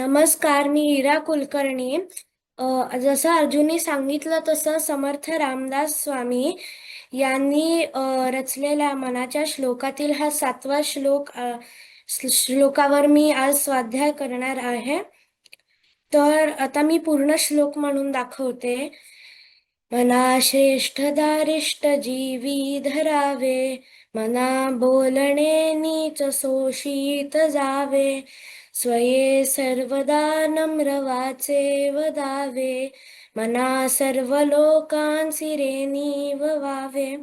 नमस्कार मी इरा कुलकर्णी. जसं अर्जुनने सांगितलं तसं समर्थ रामदास स्वामी यांनी रचलेल्या मनाच्या श्लोकातील हा सातवा श्लोक श्लोकावर मी आज स्वाध्याय करणार आहे. तर आता मी पूर्ण श्लोक म्हणून दाखवते. मना श्रेष्ठ दारिष्ट जीवी धरावे मना बोलणे नीच सोशीत जावे. स्वये सर्वदा नम्र वाचे वदावे. मना सर्व लोकांसी रे व्हावे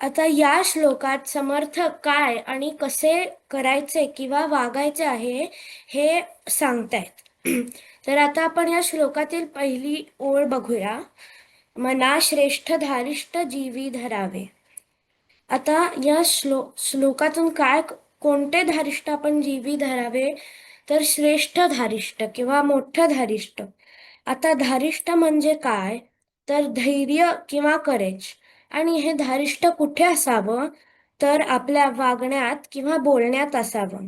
आता या श्लोकात समर्थ काय आणि कसे करायचे किंवा वागायचे आहे हे सांगतायत. तर आता आपण या श्लोकातील पहिली ओळ बघूया. मना श्रेष्ठ धारिष्ट जीवी धरावे. आता या श्लो श्लोकातून काय कोणते धारिष्ट आपण जीवी धरावे? तर श्रेष्ठ धारिष्ट किंवा मोठं धारिष्ट. आता धारिष्ट म्हणजे काय? तर धैर्य किंवा करेज आणि हे धारिष्ट कुठे असावं? तर आपल्या वागण्यात किंवा बोलण्यात असावं.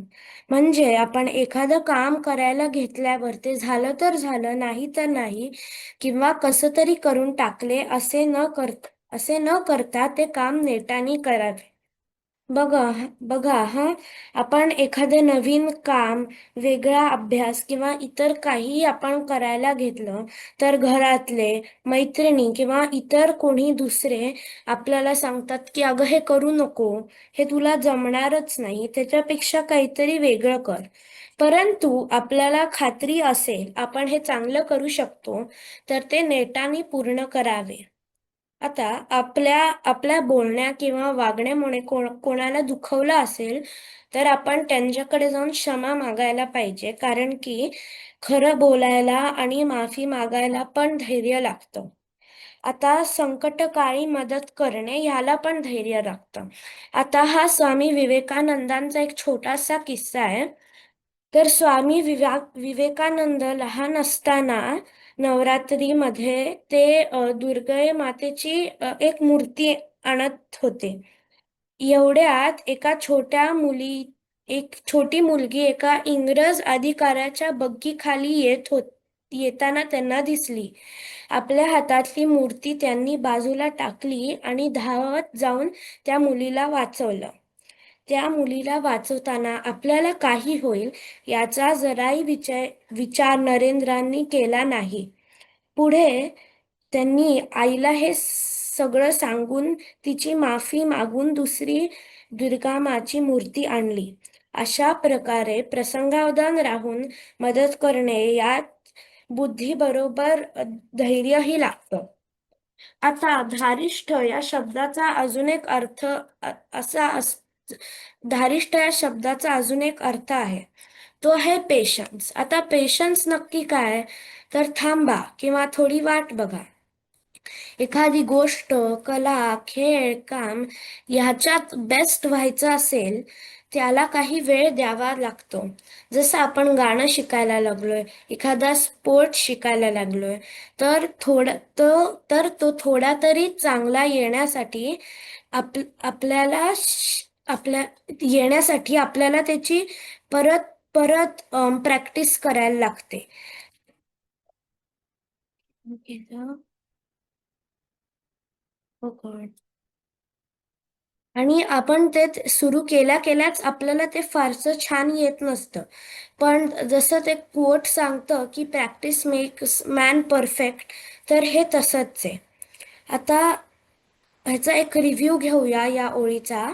म्हणजे आपण एखादं काम करायला घेतल्यावर ते झालं तर झालं नाही तर नाही किंवा कसं तरी करून टाकले असे न कर असे न करता ते काम नेटाने करावे. बघा बघा हा. आपण एखादे नवीन काम वेगळा अभ्यास किंवा इतर काही आपण करायला घेतलं तर घरातले मैत्रिणी किंवा इतर कोणी दुसरे आपल्याला सांगतात की अगं हे करू नको. हे तुला जमणारच नाही. त्याच्यापेक्षा काहीतरी वेगळं कर. परंतु आपल्याला खात्री असेल आपण हे चांगलं करू शकतो तर ते नेटाने पूर्ण करावे. आता आपल्या आपल्या बोलण्या किंवा वागण्यामुळे कोण कोणाला दुखवलं असेल तर आपण त्यांच्याकडे जाऊन क्षमा मागायला पाहिजे. कारण की खरं बोलायला आणि माफी मागायला पण धैर्य लागतं. आता संकटकाळी मदत करणे ह्याला पण धैर्य लागतं. आता हा स्वामी विवेकानंदांचा एक छोटासा किस्सा आहे. तर स्वामी विवा विवेकानंद लहान असताना नवरात्रीमध्ये ते दुर्गे मातेची एक मूर्ती आणत होते. एवढ्यात एका छोट्या मुली एक छोटी मुलगी एका इंग्रज अधिकाऱ्याच्या बग्गीखाली येत होत येताना त्यांना दिसली. आपल्या हातातली मूर्ती त्यांनी बाजूला टाकली आणि धावत जाऊन त्या मुलीला वाचवलं. त्या मुलीला वाचवताना आपल्याला काही होईल याचा जराही विचार विचार नरेंद्रांनी केला नाही. पुढे त्यांनी आईला हे सगळं सांगून तिची माफी मागून दुसरी दुर्गामाची मूर्ती आणली. अशा प्रकारे प्रसंगावधान राहून मदत करणे यात बुद्धीबरोबर धैर्यही लागतं. आता धारिष्ठ या शब्दाचा अजून एक अर्थ असा असतो धारिष्ट या शब्दाचा अजून एक अर्थ आहे. तो आहे पेशन्स आता पेशन्स नक्की काय? तर थांबा किंवा थोडी वाट बघा. एखादी गोष्ट कला खेळ काम ह्याच्यात बेस्ट व्हायचं असेल त्याला काही वेळ द्यावा लागतो. जसं आपण गाणं शिकायला लागलोय एखादा स्पोर्ट शिकायला लागलोय तर थोड तो तर तो थोडा तरी चांगला येण्यासाठी आप आपल्याला आपल्या येण्यासाठी आपल्याला त्याची परत परत प्रॅक्टिस करायला लागते. हो, आणि आपण ते सुरू केल्या केल्याच आपल्याला ते फारसं छान येत नसतं. पण जसं ते कोट सांगतं की प्रॅक्टिस मेक्स मॅन परफेक्ट तर हे तसंच आहे. आता ह्याचा एक रिव्ह्यू घेऊया या ओळीचा.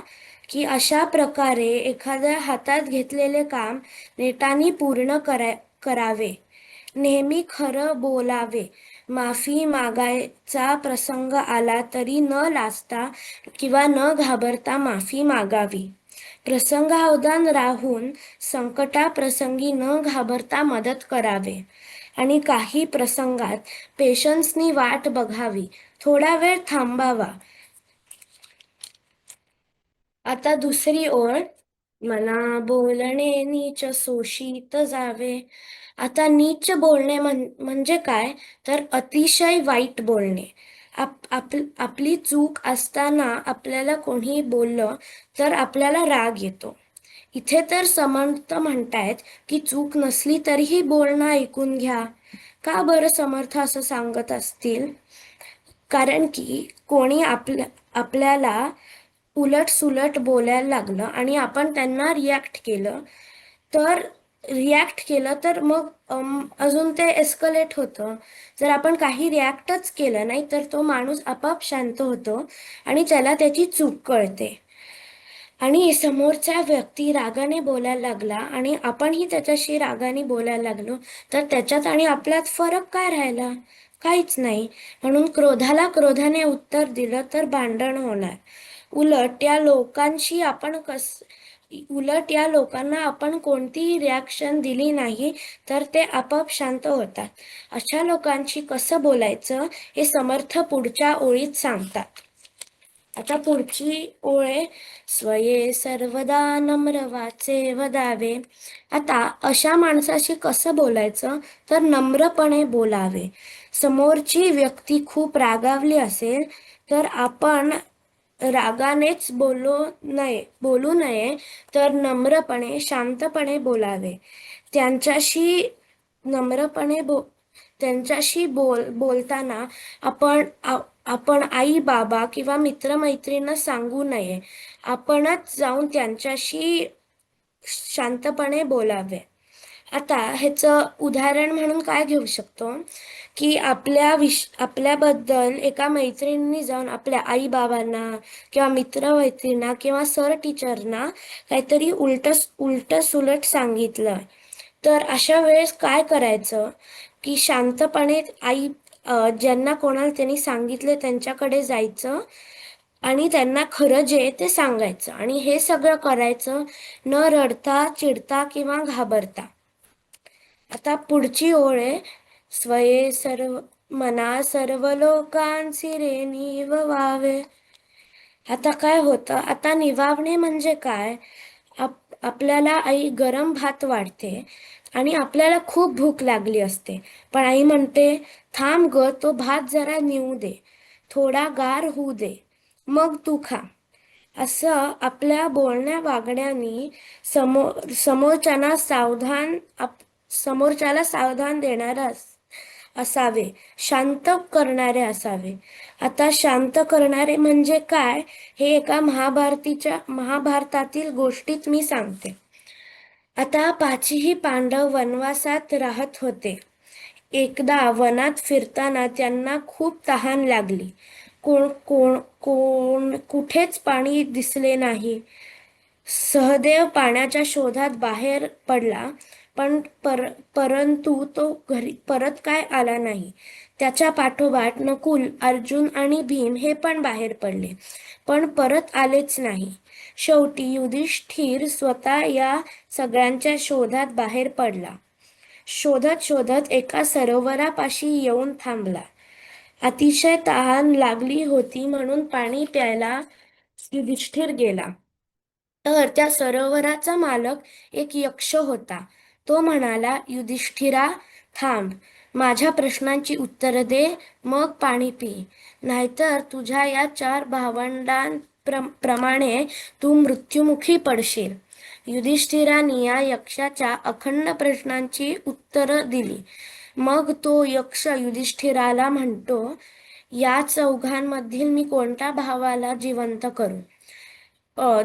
की अशा प्रकारे एखाद्या हातात घेतलेले काम नेटाने पूर्ण करा करावे. नेहमी खरं बोलावे. माफी मागायचा प्रसंग आला तरी न लाजता किंवा न घाबरता माफी मागावी. प्रसंगावधान राहून संकटाप्रसंगी न घाबरता मदत करावे. आणि काही प्रसंगात पेशन्सनी वाट बघावी. थोडा वेळ थांबावा. आता दुसरी ओळ. मला बोलणे नीच शोषित जावे. आता नीच बोलणे म्हणजे काय? तर अतिशय वाईट बोलणे. आप आप आपली चूक असताना आपल्याला कोणी बोललं तर आपल्याला राग येतो. इथे तर समर्थ म्हणतायत की चूक नसली तरीही बोलणं ऐकून घ्या. का बरं समर्थ असं सांगत असतील? कारण की कोणी आपल्या आपल्याला उलट सुलट बोलायला लागलं आणि आपण त्यांना रिॲक्ट केलं. तर रिॲक्ट केलं तर मग अजून ते एस्कलेट होतं. जर आपण काही रिॲक्टच केलं नाही तर तो माणूस आपाप शांत होतो आणि त्याला त्याची चूक कळते. आणि समोरचा व्यक्ती रागाने बोलायला लागला आणि आपणही त्याच्याशी रागाने बोलायला लागलो तर त्याच्यात आणि आपल्यात फरक काय राहिला? काहीच नाही. म्हणून क्रोधाला क्रोधाने उत्तर दिलं तर भांडण होणार. उलट या लोकांशी आपण कस उलट या लोकांना आपण कोणतीही रिॲक्शन दिली नाही तर ते आपाप शांत होतात. अशा लोकांशी कसं बोलायचं हे समर्थ पुढच्या ओळीत सांगतात. आता पुढची ओळ आहे स्वये सर्वदा नम्र वाचे वदावे. आता अशा माणसाशी कसं बोलायचं तर नम्रपणे बोलावे. समोरची व्यक्ती खूप रागावली असेल तर आपण रागानेच बोलू नये बोलू नये तर नम्रपणे शांतपणे बोलावे. त्यांच्याशी नम्रपणे बो त्यांच्याशी बोल बोलताना आपण आपण आई बाबा किंवा मित्रमैत्रींना सांगू नये. आपणच जाऊन त्यांच्याशी शांतपणे बोलावे. आता ह्याचं उदाहरण म्हणून काय घेऊ शकतो? की आपल्या विश आपल्याबद्दल एका मैत्रिणींनी जाऊन आपल्या आई बाबांना किंवा मित्रमैत्रींना किंवा सर टीचरना काहीतरी उलट उलट सुलट सांगितलं. तर अशा वेळेस काय करायचं? की शांतपणे आई ज्यांना कोणाला त्यांनी सांगितले त्यांच्याकडे जायचं आणि त्यांना खरं जे ते सांगायचं. आणि हे सगळं करायचं. न रडता चिडता किंवा घाबरता. आता पुढची ओळ आहे. स्वये सर्व मना सर्व लोकांची रे निववावे आता काय होतं? आता निवावणे म्हणजे काय? आप आपल्याला आई गरम भात वाढते आणि आपल्याला खूप भूक लागली असते. पण आई म्हणते थांब ग तो भात जरा निवू दे. थोडा गार होऊ दे. मग तू खा. असं आपल्या बोलण्या वागण्याने समोर समोरच्यांना सावधान आप समोरच्याला सावधान देणारा असावे. शांत करणारे असावे. आता शांत करणारे म्हणजे काय? हे एका महाभारतीच्या महाभारतातील गोष्टीत मी सांगते. आता पाचही पांडव वनवासात राहत होते. एकदा वनात फिरताना त्यांना खूप तहान लागली. कोण कोण कोण कुठेच पाणी दिसले नाही. सहदेव पाण्याच्या शोधात बाहेर पडला. पण पर परंतु तो घरी परत काय आला नाही? त्याच्या पाठोपाठ नकुल अर्जुन आणि भीम हे पण बाहेर पडले. पण परत आलेच नाही. शेवटी युधिष्ठिर स्वतः या सगळ्यांच्या शोधात बाहेर पडला. शोधत शोधत एका सरोवरापाशी येऊन थांबला. अतिशय तहान लागली होती म्हणून पाणी प्यायला युधिष्ठिर गेला. तर त्या सरोवराचा मालक एक यक्ष होता. तो म्हणाला युधिष्ठिरा थांब. माझ्या प्रश्नांची उत्तरं दे मग पाणी पी. नाहीतर तुझ्या या चार भावंडांप्रमाणे तू मृत्युमुखी पडशील. युधिष्ठिराने या यक्षाच्या अखंड प्रश्नांची उत्तरं दिली. मग तो यक्ष युधिष्ठिराला म्हणतो या चौघांमधील मी कोणत्या भावाला जिवंत करू?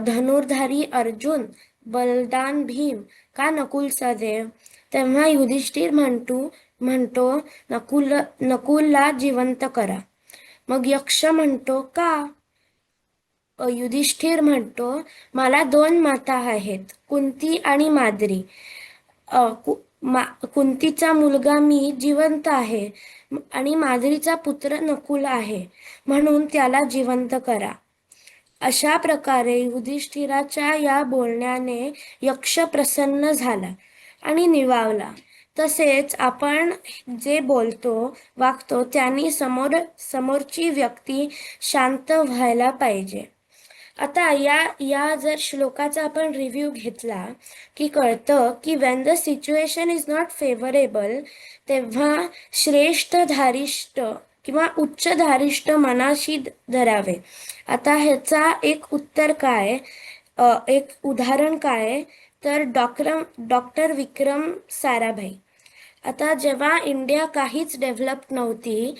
धनुर्धारी अर्जुन बलदान भीम का नकुल सहदेव तेव्हा युधिष्ठिर म्हणतो म्हणतो नकुल नकुलला जिवंत करा. मग यक्ष म्हणतो का? युधिष्ठिर म्हणतो मला दोन माता आहेत कुंती आणि माद्री. कु- मा कुंतीचा मुलगा मी जिवंत आहे आणि माद्रीचा पुत्र नकुल आहे. म्हणून त्याला जिवंत करा. अशा प्रकारे युधिष्ठिराच्या या बोलण्याने यक्ष प्रसन्न झाला आणि निवावला. तसेच आपण जे बोलतो वागतो त्यांनी समोर समोरची व्यक्ती शांत व्हायला पाहिजे. आता या या जर श्लोकाचा आपण रिव्ह्यू घेतला की कळतं की when the situation is not favourable तेव्हा श्रेष्ठ धारिष्ट किंवा उच्च धारिष्ट मनाशी धरावे. आता ह्याचा एक उत्तर काय? एक उदाहरण काय? तर डॉक्टर डॉक्टर विक्रम साराभाई. आता जेव्हा इंडिया काहीच डेव्हलप नव्हती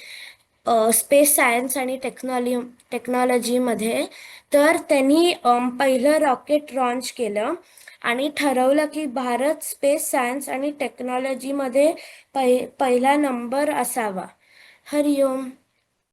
स्पेस सायन्स आणि टेक्नॉलॉजी टेक्नॉलॉजीमध्ये तर त्यांनी पहिलं रॉकेट लॉन्च केलं आणि ठरवलं की भारत स्पेस सायन्स आणि टेक्नॉलॉजीमध्ये पहि पहिला नंबर असावा. Hadi yom.